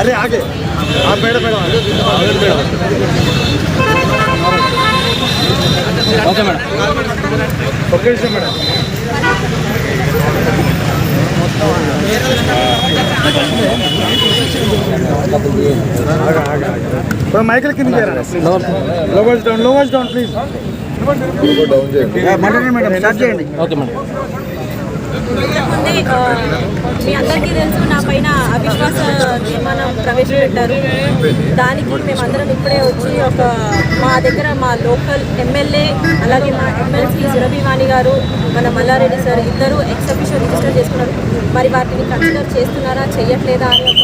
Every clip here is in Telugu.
अरे आगे। आप बैठो बैठो ओके मैडम। ओके से मैडम माइकल के नीचे lowers down lowers down please మీ అందరికీ తెలుసు నా పైన అవిశ్వాస తీర్మానం ప్రవేశపెట్టారు. దానికి మేమందరం ఇప్పుడే వచ్చి ఒక మా దగ్గర మా లోకల్ ఎమ్మెల్యే అలాగే మా ఎమ్మెల్సీ సురభివాణి గారు మన మల్లారెడ్డి సార్ ఇద్దరు ఎక్స్ అఫీషియల్ రిజిస్టర్ చేసుకున్నారు. మరి వాటిని కన్సిడర్ చేస్తున్నారా చేయట్లేదా అని ఒక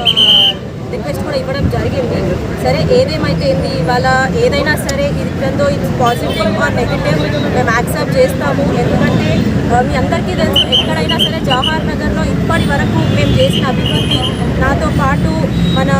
రిక్వెస్ట్ కూడా ఇవ్వడం జరిగింది. సరే ఏదేమైతే ఇవాళ ఏదైనా సరే ఇది ఇదో ఇది పాజిటివ్ ఆర్ నెగిటివ్ మేము యాక్సెప్ట్ చేస్తాము. ఎందుకంటే మీ అందరికీ తెలుసు ఎక్కడైనా సరే జవహర్ నగర్లో ఇప్పటి వరకు మేము చేసిన అభివృద్ధి నాతో పాటు మన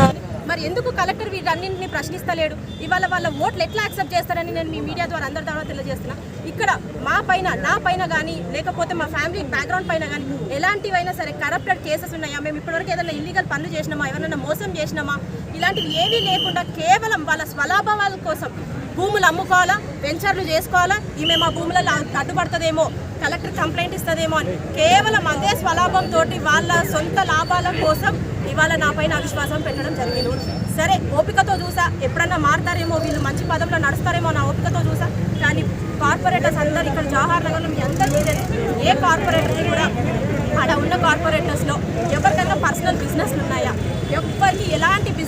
మరి ఎందుకు కలెక్టర్ వీటన్నింటినీ ప్రశ్నిస్తలేడు? ఇవాళ వాళ్ళ ఓట్లు ఎట్లా యాక్సెప్ట్ చేస్తారని నేను మీ మీడియా ద్వారా అందరి ద్వారా తెలియజేస్తున్నా. ఇక్కడ మా పైన నా పైన కానీ లేకపోతే మా ఫ్యామిలీ బ్యాక్గ్రౌండ్ పైన కానీ ఎలాంటివైనా సరే కరప్టెడ్ కేసెస్ ఉన్నాయా? మేము ఇప్పటివరకు ఏదైనా ఇల్లీగల్ పనులు చేసినామా? ఎవరైనా మోసం చేసినామా? ఇలాంటివి ఏవీ లేకుండా కేవలం వాళ్ళ స్వలాభాల కోసం భూములు అమ్ముకోవాలా? వెంచర్లు చేసుకోవాలా? ఈమె మా భూములలో అడ్డుపడుతుందేమో? కలెక్టర్ కంప్లైంట్ ఇస్తుందేమో అని. కేవలం అదే స్వలాభంతో వాళ్ళ సొంత లాభాల కోసం ఇవాళ నా పైన అవిశ్వాసం పెట్టడం జరిగింది. సరే ఓపికతో చూసా. ఎప్పుడన్నా మారుతారేమో వీళ్ళు మంచి పదంలో నడుస్తారేమో నా ఓపికతో చూసా. కానీ కార్పొరేటర్స్ అందరు ఇక్కడ జవహర్ నగర్లో మీ అందరికీ ఏ కార్పొరేటర్ని కూడా అక్కడ ఉన్న కార్పొరేటర్స్లో ఎవరికైనా పర్సనల్ బిజినెస్లు ఉన్నాయా? ఎవ్వరికి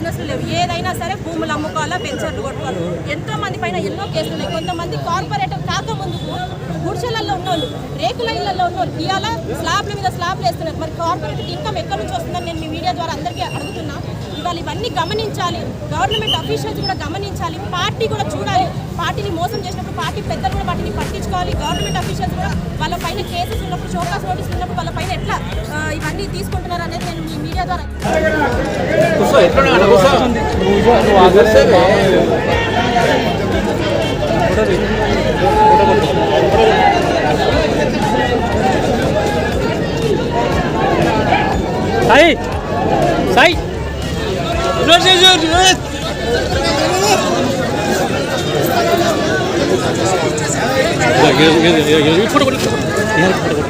బిజినెస్లు లేవు. ఏదైనా సరే భూములు అమ్ముకోవాలా వెంచర్లు కొట్టుకోవాలి. ఎంతో మంది పైన ఎన్నో కేసులు ఉన్నాయి. కొంతమంది కార్పొరేటర్ కాకముందుకు గుడిసెలలో ఉన్నోళ్ళు రేకుల ఇళ్ళలో ఉన్నోళ్ళు ఇవాళ స్లాబ్ల మీద స్లాబ్లు వేస్తున్నారు. మరి కార్పొరేటర్ ఇన్కమ్ ఎక్కడి నుంచి వస్తుందని నేను మీ మీడియా ద్వారా అందరికీ అడుగుతున్నా. ఇవాళ ఇవన్నీ గమనించాలి. గవర్నమెంట్ అఫీషియల్స్ కూడా గమనించాలి. పార్టీ కూడా చూడాలి. పార్టీని మోసం చేసినప్పుడు పార్టీ పెద్దలు కూడా వాటిని పట్టించుకోవాలి. గవర్నమెంట్ అఫీషియల్స్ కూడా వాళ్ళ పైన కేసెస్ ఉన్నప్పుడు షోకాస్ నోటీస్ ఉన్నప్పుడు వాళ్ళ పైన ఎట్లా ఇవన్నీ తీసుకుంటున్నారు అనేది నేను cosa è? Però è una cosa per sé Sai! Sai! Ya, que, que, que, que, que, que, que, que, que, que, que,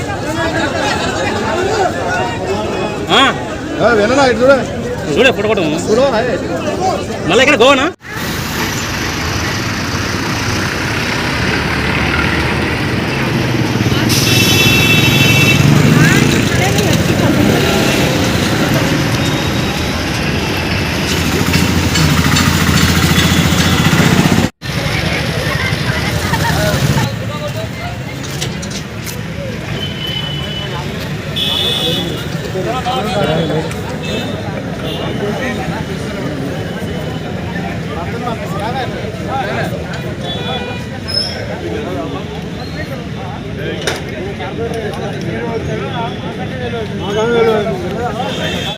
వినడా ఇటు చూడ చూడే ఫోటో కొట్టు చూడు మళ్ళీ ఇక్కడ గోవానా ハハハハ!